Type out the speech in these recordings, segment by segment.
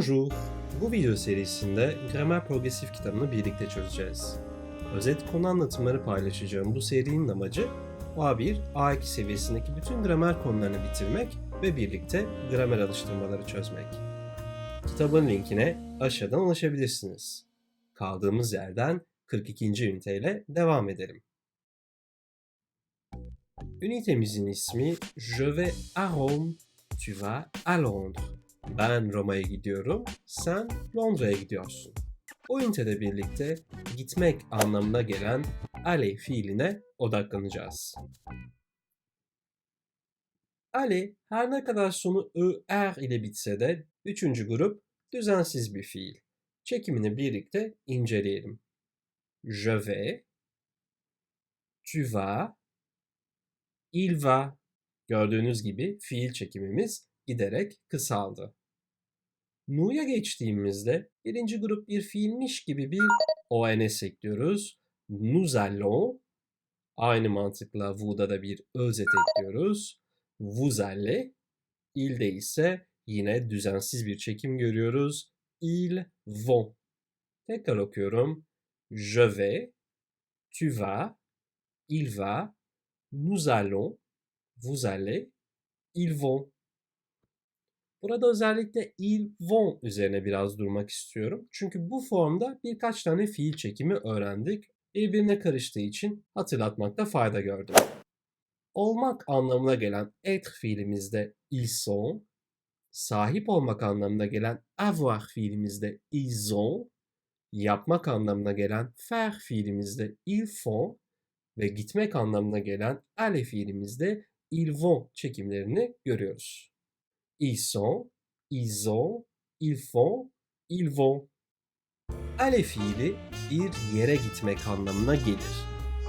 Bonjour. Bu video serisinde gramer progresif kitabını birlikte çözeceğiz. Özet konu anlatımları paylaşacağım bu serinin amacı A1, A2 seviyesindeki bütün gramer konularını bitirmek ve birlikte gramer alıştırmaları çözmek. Kitabın linkine aşağıdan ulaşabilirsiniz. Kaldığımız yerden 42. üniteyle devam edelim. Ünitemizin ismi Je vais à Rome, tu vas à Londres. Ben Roma'ya gidiyorum, sen Londra'ya gidiyorsun. Bu ünitede birlikte gitmek anlamına gelen aller fiiline odaklanacağız. Aller her ne kadar sonu er ile bitse de üçüncü grup düzensiz bir fiil. Çekimini birlikte inceleyelim. Je vais, tu vas, il va. Gördüğünüz gibi fiil çekimimiz giderek kısaldı. Nu'ya geçtiğimizde birinci grup bir fiilmiş gibi bir ONS ekliyoruz. Nous allons. Aynı mantıkla vou'da da bir özet ekliyoruz. Vous allez. İl'de ise yine düzensiz bir çekim görüyoruz. Ils vont. Tekrar okuyorum. Je vais, tu vas, il va, nous allons, vous allez, ils vont. Burada özellikle ils vont üzerine biraz durmak istiyorum. Çünkü bu formda birkaç tane fiil çekimi öğrendik. Birbirine karıştığı için hatırlatmakta fayda gördüm. Olmak anlamına gelen être fiilimizde ils sont, sahip olmak anlamına gelen avoir fiilimizde ils ont, yapmak anlamına gelen faire fiilimizde ils font ve gitmek anlamına gelen aller fiilimizde ils vont çekimlerini görüyoruz. Ils sont, ils ont, ils font, ils vont. Ale fiili bir yere gitmek anlamına gelir.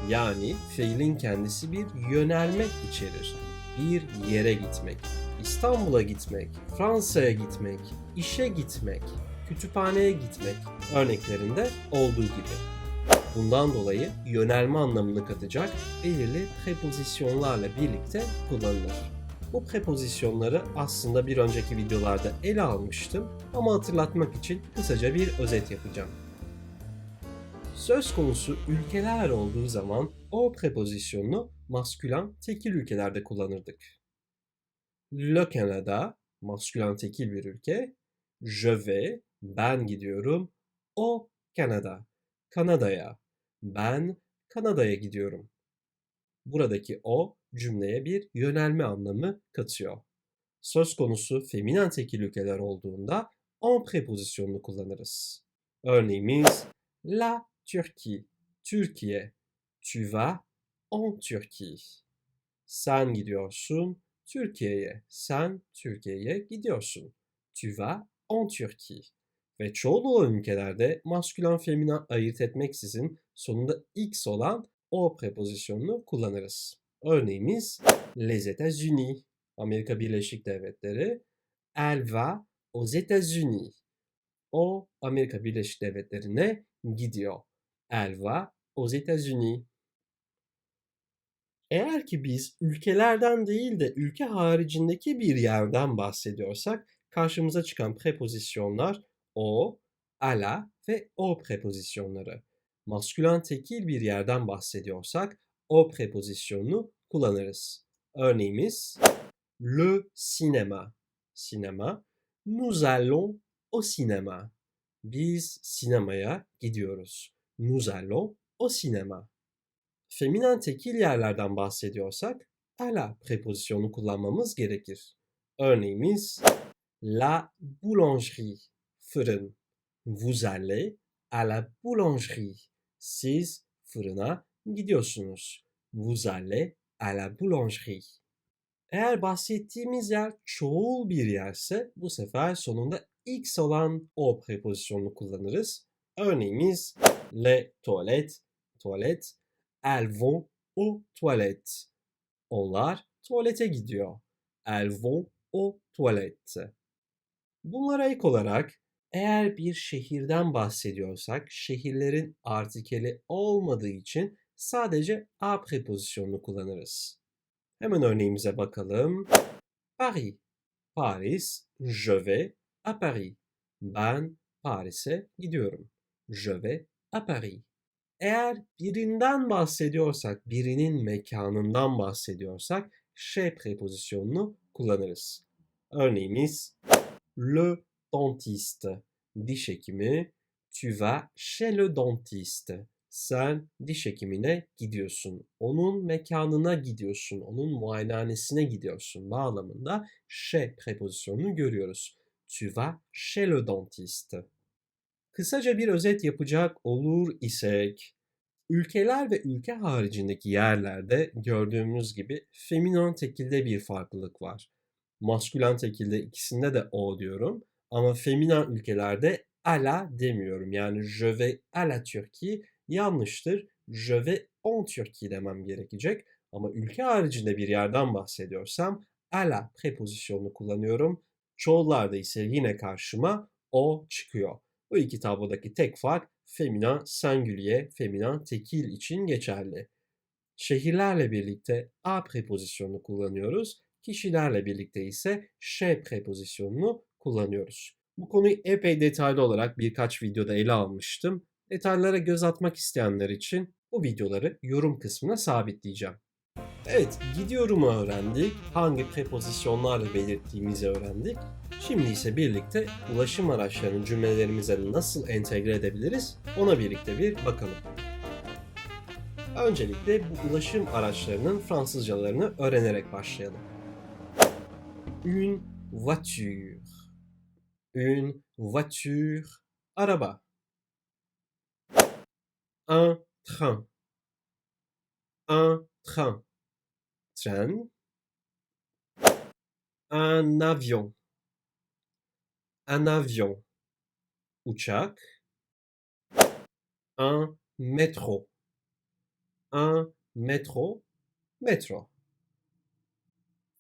Yani fiilin kendisi bir yönelme içerir. Bir yere gitmek. İstanbul'a gitmek, Fransa'ya gitmek, işe gitmek, kütüphaneye gitmek örneklerinde olduğu gibi. Bundan dolayı yönelme anlamını katacak belirli prepozisyonlarla birlikte kullanılır. Bu prepozisyonları aslında bir önceki videolarda ele almıştım ama hatırlatmak için kısaca bir özet yapacağım. Söz konusu ülkeler olduğu zaman o prepozisyonunu maskülen tekil ülkelerde kullanırdık. Le Canada, maskülen tekil bir ülke. Je vais, ben gidiyorum. O Kanada, Kanada'ya. Ben Kanada'ya gidiyorum. Buradaki o cümleye bir yönelme anlamı katıyor. Söz konusu feminen tekil ülkeler olduğunda en prepozisyonunu kullanırız. Örneğimiz la Turquie, Türkiye. Tu vas en Turquie. Sen gidiyorsun Türkiye'ye. Sen Türkiye'ye gidiyorsun. Tu vas en Turquie. Ve çoğul olan ülkelerde maskülen feminen ayırt etmeksizin sonunda x olan o prepozisyonunu kullanırız. Örneğimiz les États-Unis, Amerika Birleşik Devletleri. Elle va aux États-Unis. O Amerika Birleşik Devletleri'ne gidiyor. Elle va aux États-Unis. Eğer ki biz ülkelerden değil de ülke haricindeki bir yerden bahsediyorsak karşımıza çıkan prepozisyonlar o, ala ve o prepozisyonları. Maskülen tekil bir yerden bahsediyorsak o prepozisyonunu kullanırız. Örneğimiz le cinéma. Sinema. Nous allons au cinéma. Biz sinemaya gidiyoruz. Nous allons au cinéma. Feminen tekil yerlerden bahsediyorsak ala prepozisyonu kullanmamız gerekir. Örneğimiz la boulangerie, fırın. Vous allez à la boulangerie. Siz fırına gidiyorsunuz. Vous allez à la boulangerie. Eğer bahsettiğimiz yer çoğul bir yerse bu sefer sonunda x olan o prepozisyonunu kullanırız. Örneğimiz les toilettes, tuvalet, elles vont aux toilettes. Onlar tuvalete gidiyor. Elles vont aux toilettes. Bunlara ek olarak eğer bir şehirden bahsediyorsak şehirlerin artikeli olmadığı için sadece a prepozisyonunu kullanırız. Hemen örneğimize bakalım. Paris. Paris. Je vais à Paris. Ben Paris'e gidiyorum. Je vais à Paris. Eğer birinden bahsediyorsak, birinin mekanından bahsediyorsak chez prepozisyonunu kullanırız. Örneğimiz le dentiste. Diş hekimi. Tu vas chez le dentiste. Sen diş hekimine gidiyorsun. Onun mekanına gidiyorsun. Onun muayenehanesine gidiyorsun bağlamında chez prepozisyonunu görüyoruz. Tu vas chez le dentiste. Kısaca bir özet yapacak olur isek, ülkeler ve ülke haricindeki yerlerde gördüğümüz gibi feminen tekilde bir farklılık var. Maskülen tekilde ikisinde de o diyorum ama feminen ülkelerde ala demiyorum. Yani je vais à la Turquie yanlıştır. Je vais en Turquie demem gerekecek. Ama ülke haricinde bir yerden bahsediyorsam ala prepozisyonunu kullanıyorum. Çoğullarda ise yine karşıma o çıkıyor. Bu iki tablodaki tek fark femina singulier, femina tekil için geçerli. Şehirlerle birlikte a prepozisyonunu kullanıyoruz. Kişilerle birlikte ise chez prepozisyonunu kullanıyoruz. Bu konuyu epey detaylı olarak birkaç videoda ele almıştım. Detaylara göz atmak isteyenler için bu videoları yorum kısmına sabitleyeceğim. Evet, gidiyorumu öğrendik. Hangi prepozisyonlarla belirttiğimizi öğrendik. Şimdi ise birlikte ulaşım araçlarını cümlelerimize nasıl entegre edebiliriz ona birlikte bir bakalım. Öncelikle bu ulaşım araçlarının Fransızcalarını öğrenerek başlayalım. Une voiture. Une voiture. Araba. Un train. Un train. Tren. Un avion. Un avion. Uçak. Un métro. Un métro. Metro.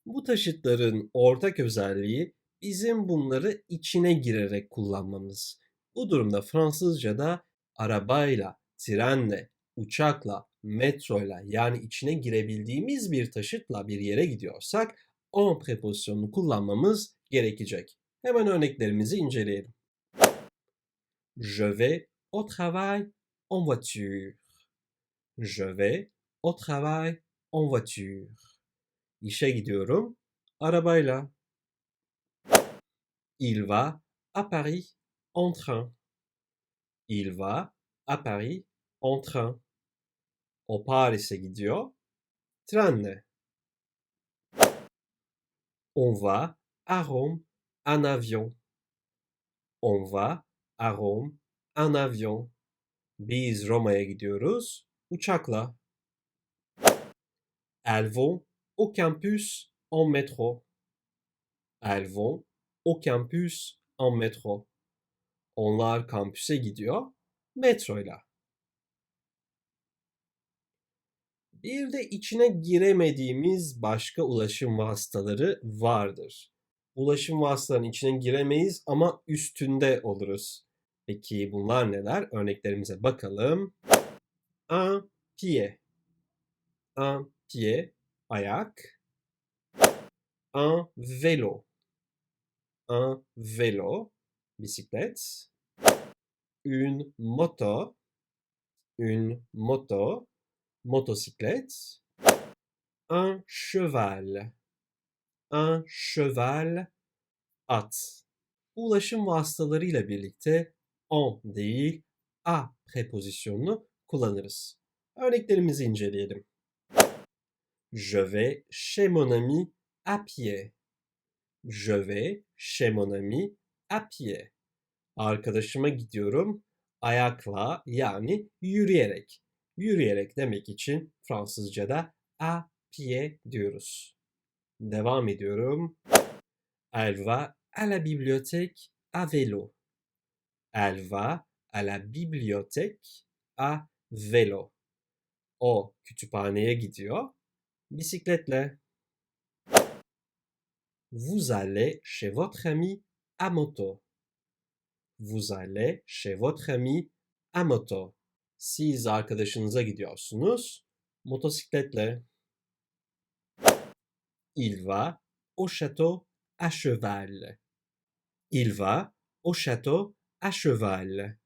Bu taşıtların ortak özelliği bizim bunları içine girerek kullanmamız. Bu durumda Fransızca'da arabayla, trenle, uçakla, metroyla yani içine girebildiğimiz bir taşıtla bir yere gidiyorsak en prepozisyonunu kullanmamız gerekecek. Hemen örneklerimizi inceleyelim. Je vais au travail en voiture. Je vais au travail en voiture. İşe gidiyorum arabayla. Il va à Paris en train. Il va à Paris en train. O gidiyor trenle. On va à Rome en avion. On va à Rome en avion. Biz Roma'ya gidiyoruz uçakla. Elles vont au campus en métro. Elles vont au campus en métro. Onlar kampüse gidiyor metroyla. Bir de içine giremediğimiz başka ulaşım vasıtaları vardır. Ulaşım vasıtalarının içine giremeyiz ama üstünde oluruz. Peki bunlar neler? Örneklerimize bakalım. Un pied. Un pied, ayak. Un vélo. Un vélo, bisiklet. Une moto. Une moto, motocyclette. Un cheval. Un cheval, at. Ulaşım vasıtalarıyla birlikte en değil a prepozisyonunu kullanırız. Örneklerimizi inceleyelim. Je vais chez mon ami à pied. Je vais chez mon ami à pied. Arkadaşıma gidiyorum ayakla yani yürüyerek. Yürüyerek demek için Fransızca'da à pied diyoruz. Devam ediyorum. Elle va à la bibliothèque à vélo. Elle va à la bibliothèque à vélo. O kütüphaneye gidiyor bisikletle. Vous allez chez votre ami à moto. Vous allez chez votre ami à moto. Siz arkadaşınıza gidiyorsunuz motosikletle. Il va au château à cheval. Il va au château à cheval.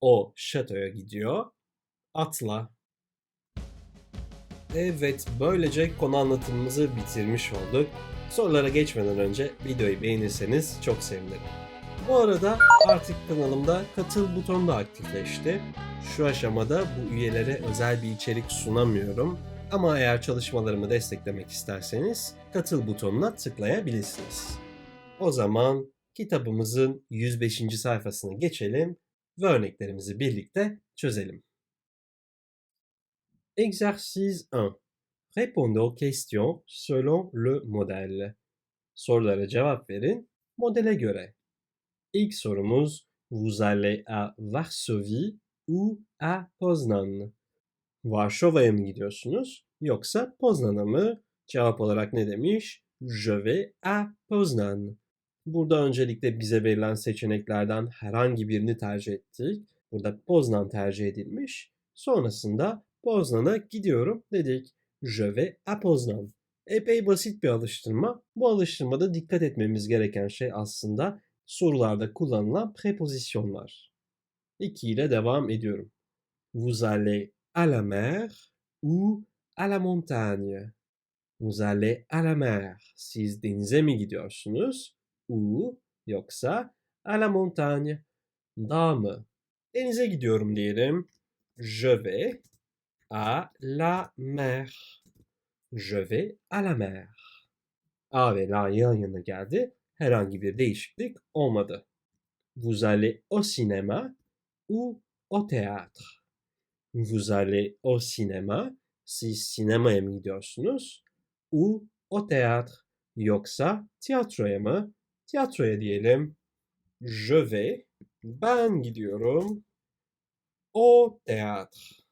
O şatoya gidiyor atla. Evet, böylece konu anlatımımızı bitirmiş olduk. Sorulara geçmeden önce videoyu beğenirseniz çok sevinirim. Bu arada artık kanalımda katıl butonu da aktifleşti. Şu aşamada bu üyelere özel bir içerik sunamıyorum. Ama eğer çalışmalarımı desteklemek isterseniz katıl butonuna tıklayabilirsiniz. O zaman kitabımızın 105. sayfasına geçelim ve örneklerimizi birlikte çözelim. Exercice 1. Répondez aux questions selon le modèle. Sorulara cevap verin modele göre. İlk sorumuz Vous allez à Varsovie ou à Poznan? Varşova'ya mı gidiyorsunuz yoksa Poznan'a mı? Cevap olarak ne demiş? Je vais à Poznan. Burada öncelikle bize verilen seçeneklerden herhangi birini tercih ettik. Burada Poznan tercih edilmiş. Sonrasında Poznan'a gidiyorum dedik. Je vais à Poznan. Epey basit bir alıştırma. Bu alıştırmada dikkat etmemiz gereken şey aslında sorularda kullanılan prepozisyonlar. 2 ile devam ediyorum. Vous allez à la mer ou à la montagne? Vous allez à la mer. Siz denize mi gidiyorsunuz? Ou yoksa à la montagne. Dağ mı? Denize gidiyorum diyelim. Je vais à la mer. Je vais à la mer. A ve la yan yana geldi. Herhangi bir değişiklik olmadı. Vous allez au cinéma ou au théâtre. Vous allez au cinéma. Siz sinemaya mı gidiyorsunuz? Ou au théâtre. Yoksa tiyatroya mı? Tiyatroya diyelim. Je vais. Ben gidiyorum. Au théâtre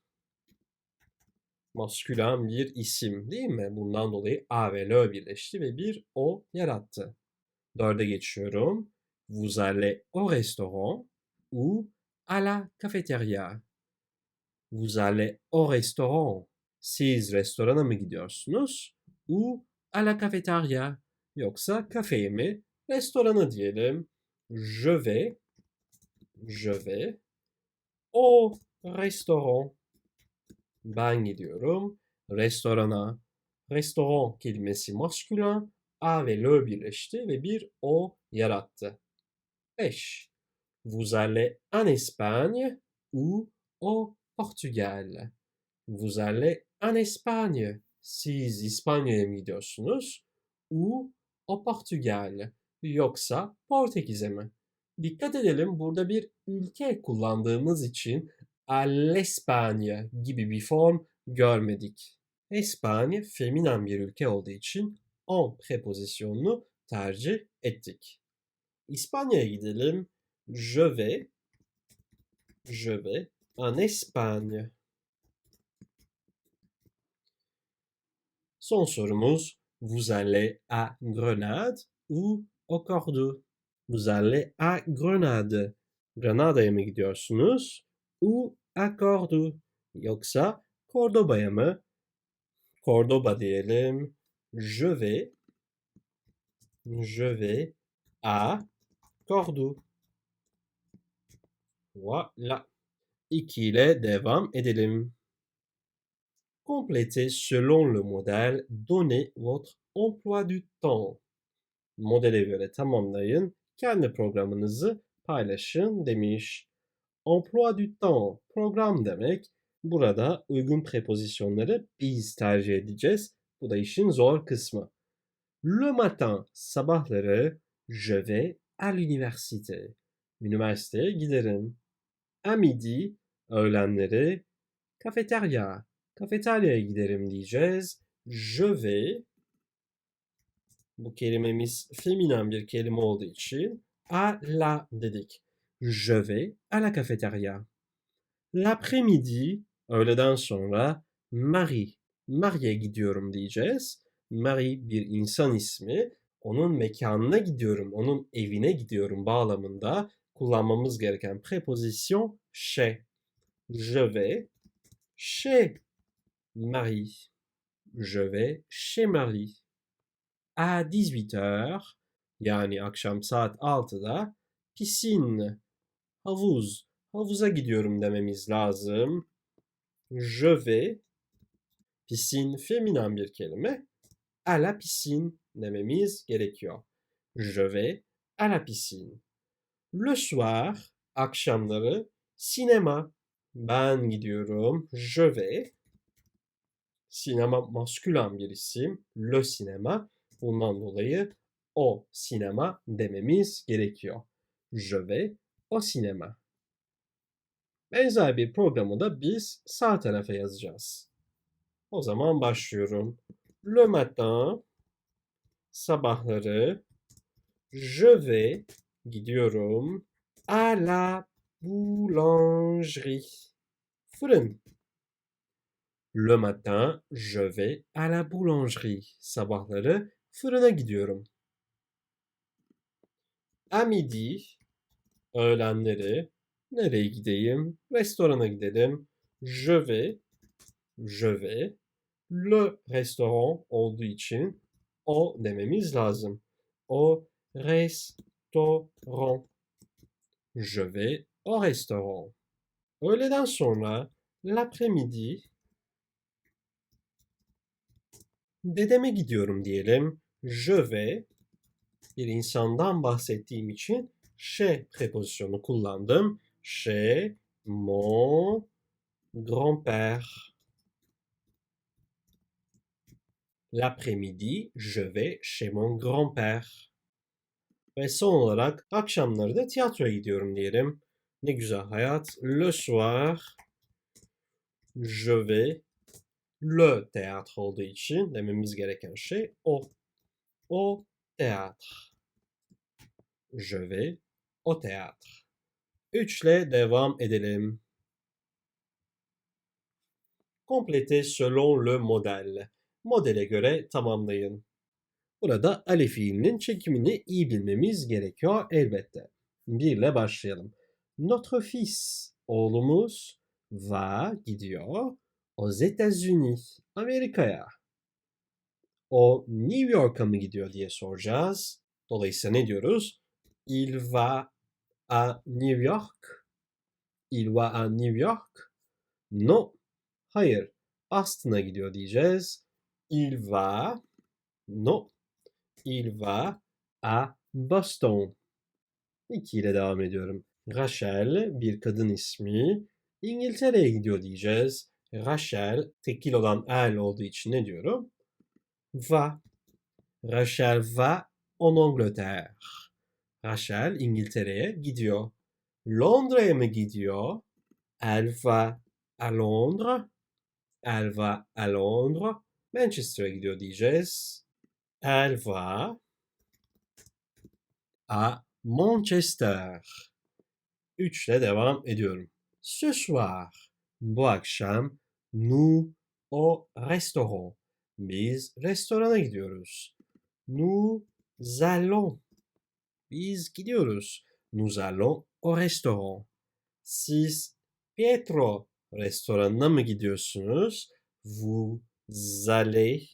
maskülen bir isim değil mi? Bundan dolayı A ve L birleşti ve bir O yarattı. Dörde geçiyorum. Vous allez au restaurant ou à la cafétéria. Vous allez au restaurant. Siz restorana mı gidiyorsunuz? Ou à la cafétéria. Yoksa kafeye mi? Restorana diyelim. Je vais. Je vais. Au restaurant. Ben gidiyorum restorana. Restoran kelimesi maskülen, A ve L birleşti ve bir O yarattı. 5. Vous allez en Espagne ou au Portugal? Vous allez en Espagne. Siz İspanya'ya mı gidiyorsunuz? Ou au Portugal. Yoksa Portekiz'e mi? Dikkat edelim burada bir ülke kullandığımız için all'Espanya gibi bir form görmedik. Espanya feminen bir ülke olduğu için en prepozisyonunu tercih ettik. İspanya'ya gidelim. Je vais, je vais en Espagne. Son sorumuz Vous allez à Grenade ou au Cordoue? Vous allez à Grenade. Granada'ya mı gidiyorsunuz? Ou Accordu. Yoksa Cordoba'ya mı? Cordoba diyelim. Je vais. Je vais à Cordoue. Voilà. 2 ile devam edelim. Complétez selon le modèle, donnez votre emploi du temps. Modele göre tamamlayın, kendi programınızı paylaşın demiş. Emploi du temps, program demek. Burada uygun prepozisyonları biz tercih edeceğiz. Bu da işin zor kısmı. Le matin, sabahları, je vais à l'université. Üniversiteye giderim. À midi, öğlenleri, kafeterya, kafeteryaya giderim diyeceğiz. Je vais, bu kelimemiz feminen bir kelime olduğu için à la dedik. Je vais à la cafétéria. L'après-midi, öğleden sonra Marie, Marie'ye gidiyorum diyeceğiz. Marie bir insan ismi. Onun mekanına gidiyorum, onun evine gidiyorum bağlamında kullanmamız gereken prepozisyon chez. Je vais chez Marie. Je vais chez Marie. À 18 heures yani akşam saat 6'da Piscine. Havuz. Havuza gidiyorum dememiz lazım. Je vais. Piscine feminen bir kelime. À la piscine dememiz gerekiyor. Je vais à la piscine. Le soir, akşamları, sinema. Ben gidiyorum. Je vais. Sinema maskülen bir isim. Le sinema. Bundan dolayı o sinema dememiz gerekiyor. Je vais au cinéma. Benzer bir programı da biz sağ tarafa yazacağız. O zaman başlıyorum. Le matin, sabahları, je vais, gidiyorum, à la boulangerie, fırın. Le matin, je vais à la boulangerie, sabahları fırına gidiyorum. À midi, öğlenleri, nereye gideyim? Restorana gidelim. Je vais, je vais, le restaurant olduğu için o dememiz lazım. Au restaurant. Je vais au restaurant. Öğleden sonra l'après-midi dedeme gidiyorum diyelim. Je vais bir insandan bahsettiğim için chez prepozisyonu kullandım. Chez mon grand-père. L'après-midi, je vais chez mon grand-père. Ve son olarak akşamları da tiyatroya gidiyorum diyelim. Ne güzel hayat. Le soir, je vais le théâtre olduğu için dememiz gereken şey o. O théâtre. Je vais au théâtre. Üçle devam edelim. Complétez selon le modèle. Modele göre tamamlayın. Burada ali fiilinin çekimini iyi bilmemiz gerekiyor elbette. Bir ile başlayalım. Notre fils, oğlumuz, va, gidiyor, aux États-Unis, Amerika'ya. O New York'a mı gidiyor diye soracağız. Dolayısıyla ne diyoruz? Il va à New York. Il va à New York. No. Hayır. Boston'a gidiyor diyeceğiz. Il va. No. Il va à Boston. İki ile devam ediyorum. Rachel bir kadın ismi. İngiltere'ye gidiyor diyeceğiz. Rachel tekil olan el olduğu için ne diyorum? Va. Rachel va en Angleterre. Rachel İngiltere'ye gidiyor. Londra'ya mı gidiyor? Elle va à Londres. Elle va à Londres. Manchester'a gidiyor diyeceğiz. Elle va à Manchester. Üçle devam ediyorum. Ce soir, bu akşam, nous au restaurant. Biz restorana gidiyoruz. Nous allons. Biz gidiyoruz. Nous allons au restaurant. Siz Pietro restoranına mı gidiyorsunuz? Vous allez.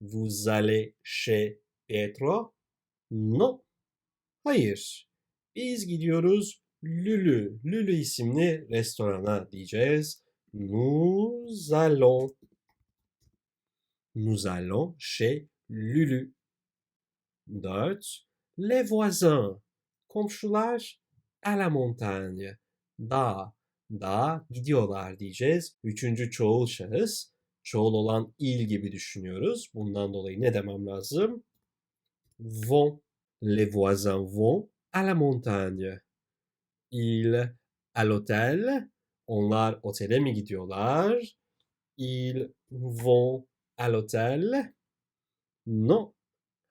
Vous allez chez Pietro? No. Hayır. Biz gidiyoruz Lülü. Lülü isimli restorana diyeceğiz. Nous allons. Nous allons chez Lulu. 4. Les voisins. Komşular à la montagne. Dağ. Dağ gidiyorlar diyeceğiz. Üçüncü çoğul şahıs. Çoğul olan il gibi düşünüyoruz. Bundan dolayı ne demem lazım? Vont. Les voisins vont à la montagne. Ils à l'hôtel. Onlar otele mi gidiyorlar? Ils vont à l'hôtel? Non.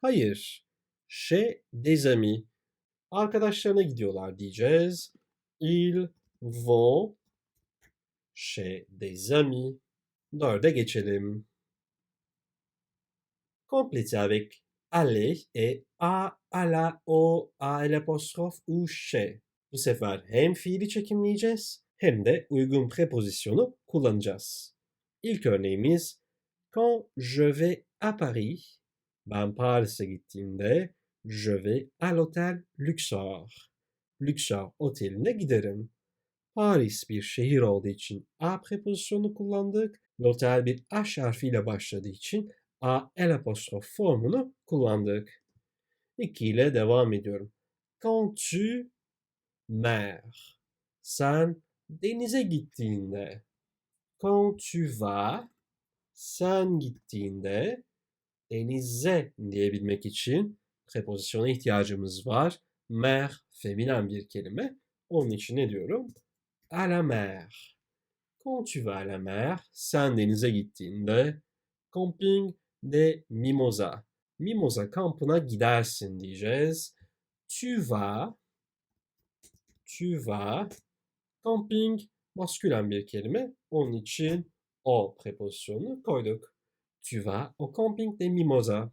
Hayır. Chez des amis. Arkadaşlarına gidiyorlar diyeceğiz. Ils vont chez des amis. Dörde geçelim. Complétez avec aller et a, à la, o, a, l'apostrophe ou chez. Bu sefer hem fiili çekimleyeceğiz hem de uygun prepozisyonu kullanacağız. İlk örneğimiz Quand je vais à Paris, ben Paris'e gittiğimde je vais à l'hôtel Luxor. Luxor oteline giderim. Paris bir şehir olduğu için A prepozisyonunu kullandık. L'otel bir H harfiyle başladığı için A el apostrof formunu kullandık. 2 ile devam ediyorum. Quand tu mer. Sen denize gittiğinde. Quand tu vas. Sen gittiğinde denize diyebilmek için prepozisyona ihtiyacımız var. Mer feminen bir kelime. Onun için ne diyorum? À la mer. Quand tu vas à la mer, sen denize gittiğinde camping de Mimosa. Mimosa kampına gidersin diyeceğiz. Tu vas tu vas camping maskülen bir kelime. Onun için o prepozisyonunu koyduk. Tu vas au camping de Mimosa.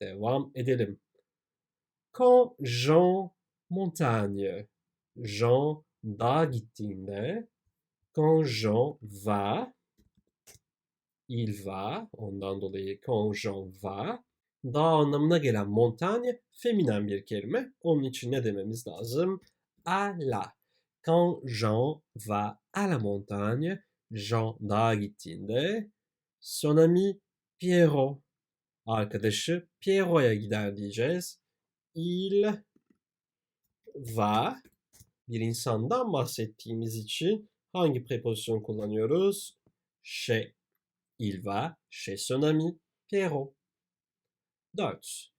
Devam edelim. Quand Jean montagne. Jean dağa gittiğinde quand Jean va il va ondan dolayı quand Jean va dağ anlamına gelen montagne feminen bir kelime. Onun için ne dememiz lazım? À la. Quand Jean va à la montagne, Jean dağa gittiğinde son ami Pierrot arkadaşı Pierrot'a gider diyeceğiz. Il va bir insandan bahsettiğimiz için hangi prepozisyon kullanıyoruz? Chez. Il va chez son ami Pierrot. 4.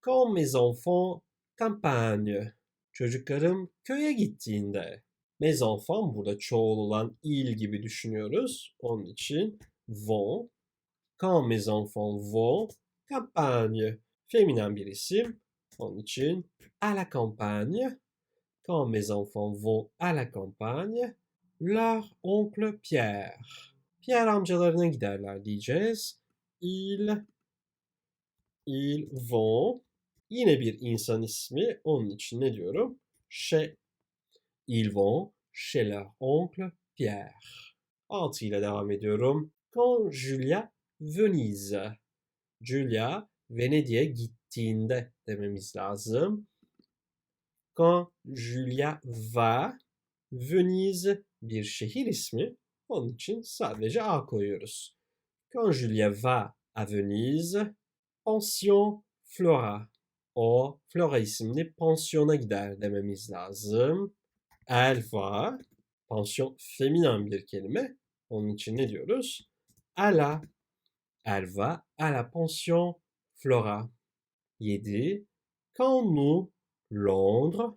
Quand mes enfants campagne. Çocuklarım köye gittiğinde. Mes enfants burada çoğul olan il gibi düşünüyoruz. Onun için vont. Quand mes enfants vont campagne. Feminen bir isim. Onun için à la campagne. Quand mes enfants vont à la campagne, leur oncle Pierre. Pierre amcalarına giderler diyeceğiz. Ils, ils vont. Yine bir insan ismi. Onun için ne diyorum? Chez. Ils vont chez leur oncle Pierre. 6 ile devam ediyorum. Quand Julia Venise. Julia Venedik'e gittiğinde dememiz lazım. Quand Julia va, Venise bir şehir ismi. Onun için sadece A koyuyoruz. Quand Julia va à Venise, pension Flora. O Flora isimli pansiyona gider dememiz lazım. Elle va, pansiyon feminen bir kelime. Onun için ne diyoruz? À la. Elle va à la pension Flora. 7. Quand nous Londres.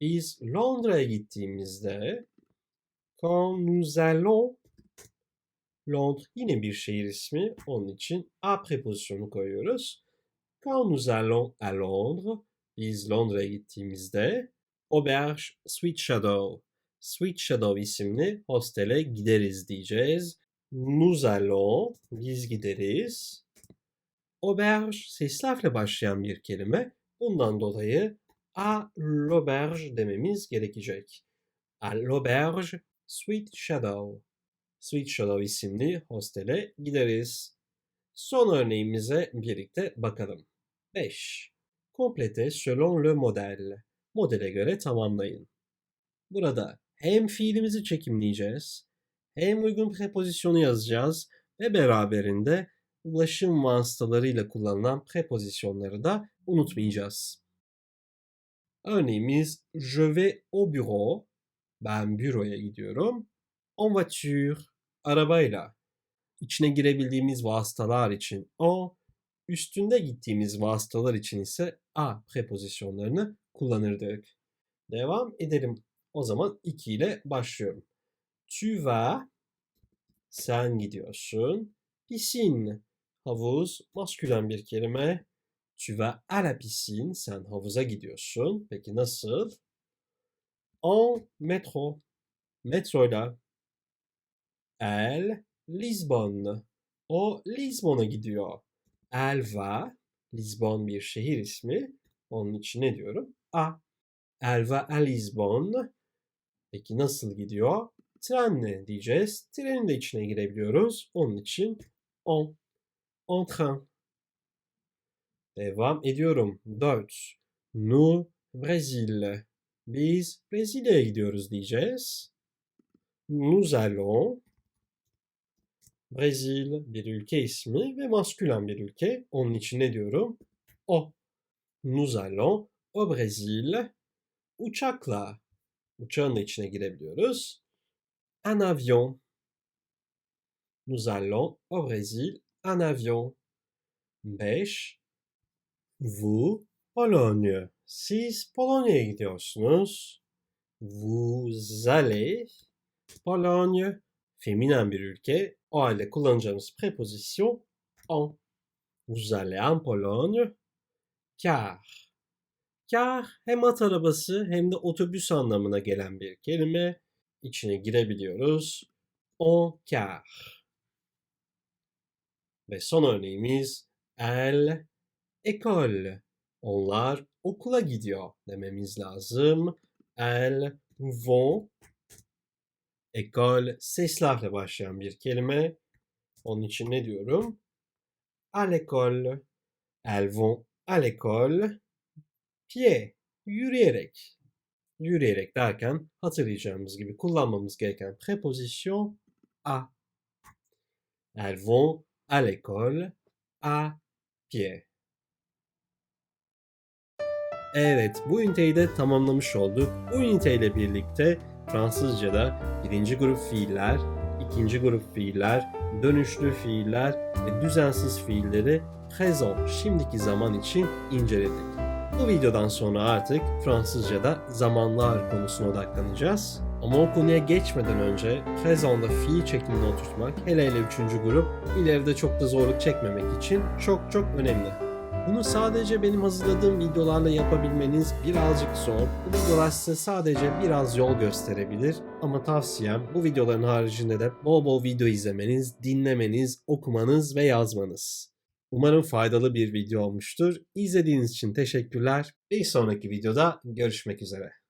Biz Londra'ya gittiğimizde quand nous allons Londres yine bir şehir ismi. Onun için a prepozisyonu koyuyoruz. Quand nous allons à Londres, biz Londra'ya gittiğimizde Auberge Sweet Shadow. Sweet Shadow isimli hostele gideriz diyeceğiz. Nous allons, biz gideriz. Auberge sesli harfle başlayan bir kelime. Bundan dolayı à l'auberge dememiz gerekecek. À l'auberge Sweet Shadow. Sweet Shadow isimli hostele gideriz. Son örneğimize birlikte bakalım. 5. Complete selon le model. Modele göre tamamlayın. Burada hem fiilimizi çekimleyeceğiz, hem uygun prepozisyonu yazacağız ve beraberinde ulaşım vasıtalarıyla kullanılan prepozisyonları da unutmayacağız. Örneğimiz je vais au bureau. Ben büroya gidiyorum. En voiture. Arabayla. İçine girebildiğimiz vasıtalar için en, üstünde gittiğimiz vasıtalar için ise a prepozisyonlarını kullanırdık. Devam edelim. O zaman 2 ile başlıyorum. Tu vas, sen gidiyorsun. Piscine, havuz, maskülen bir kelime. Tu vas à la piscine, sen havuza gidiyorsun. Peki nasıl? En métro, metroyla. Elle, Lisbonne. O Lisbon'a gidiyor. Elle va, Lisbon bir şehir ismi. Onun için ne diyorum? A. Elle va à Lisbonne. Peki nasıl gidiyor? Trenle diyeceğiz. Trenin de içine girebiliyoruz. Onun için en. En train. Devam ediyorum. 4. Nous Brezilya. Biz Brezilya'ya gidiyoruz diyeceğiz. Nous allons Brezil bir ülke ismi ve maskülen bir ülke. Onun için ne diyorum? O. Nous allons au Brésil. Uçakla. Uçağın da içine girebiliyoruz. Un avion. Nous allons au Brésil en avion. 5. Vous, Pologne. Siz Polonya'ya gidiyorsunuz. Vous allez Pologne. Feminen bir ülke. O halde kullanacağımız preposition en. Vous allez en Pologne. Car. Car hem at arabası hem de otobüs anlamına gelen bir kelime. İçine girebiliyoruz. En car. Ve son örneğimiz el école. Onlar okula gidiyor dememiz lazım. El vont. École sesli harfle başlayan bir kelime. Onun için ne diyorum? À l'école. Elles vont à l'école. Pied. Yürüyerek. Yürüyerek derken hatırlayacağımız gibi kullanmamız gereken preposition à. Elles vont à l'école à pied. Evet, bu üniteyi de tamamlamış olduk. Bu üniteyle birlikte Fransızca'da birinci grup fiiller, ikinci grup fiiller, dönüşlü fiiller ve düzensiz fiilleri présent, şimdiki zaman için inceledik. Bu videodan sonra artık Fransızca'da zamanlar konusuna odaklanacağız. Ama o konuya geçmeden önce présent'da fiil çekimini oturtmak hele hele üçüncü grup ileride çok da zorluk çekmemek için çok çok önemli. Bunu sadece benim hazırladığım videolarla yapabilmeniz birazcık zor. Bu videolar size sadece biraz yol gösterebilir ama tavsiyem bu videoların haricinde de bol bol video izlemeniz, dinlemeniz, okumanız ve yazmanız. Umarım faydalı bir video olmuştur. İzlediğiniz için teşekkürler. Bir sonraki videoda görüşmek üzere.